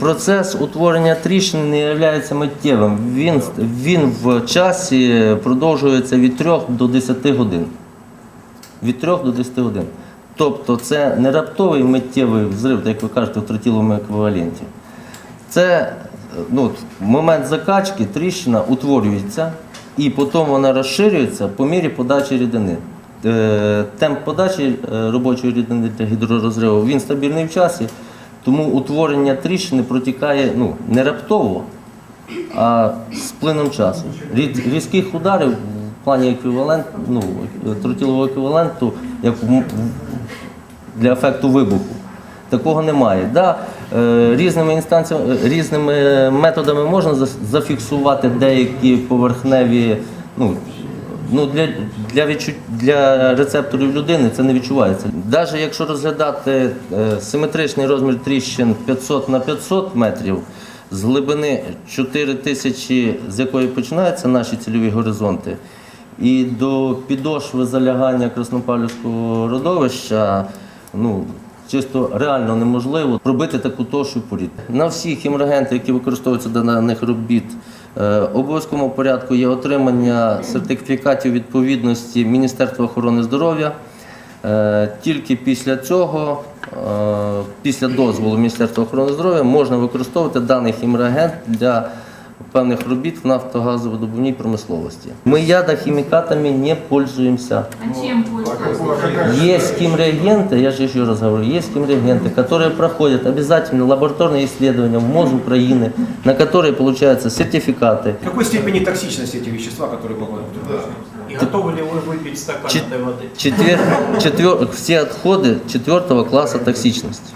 Процес утворення тріщин не є миттєвим. Він, він в часі продовжується від 3 до 10 годин. Від 3 до 10 годин. Тобто це не раптовий миттєвий взрив, як ви кажете, в тротіловому еквіваленті. Це ну, момент закачки, тріщина утворюється і потім вона розширюється по мірі подачі рідини. Е, Темп подачі е, робочої рідини для гідророзриву він стабільний в часі, тому утворення тріщини протікає ну, не раптово, а з плином часу. Різ- Різких ударів в плані еквівалент, ну, тротілового еквіваленту, як для ефекту вибуху. Такого немає. Да, е, різними інстанціями, різними методами можна зафіксувати деякі поверхневі. Ну, ну, для, для, відчут, для рецепторів людини це не відчувається. Навіть якщо розглядати е, симетричний розмір тріщин 500 на 500 метрів, з глибини 4000, з якої починаються наші цільові горизонти, і до підошви залягання Краснопавлівського родовища, ну, чисто реально неможливо пробити таку тошу порід. На всі хімрегенти, які використовуються до даних робіт, обов'язковому порядку є отримання сертифікатів відповідності Міністерства охорони здоров'я. Е, Тільки після цього, е, після дозволу Міністерства охорони здоров'я, можна використовувати даний хімреагент для певних робіт в нафтогазовидобувній промисловості. Ми ядохимикатами не пользуемся. А чем пользуетесь? Есть химреагенты, я же еще раз говорю, есть химреагенты, которые проходят обязательно лабораторные исследования в МОЗ Украины, на которые получаются сертификаты. Какой степени токсичности эти вещества, которые попадают в? И готовы ли вы выпить стакан Чет- этой воды? Четвер, четвер, все отходы четвертого класса токсичности.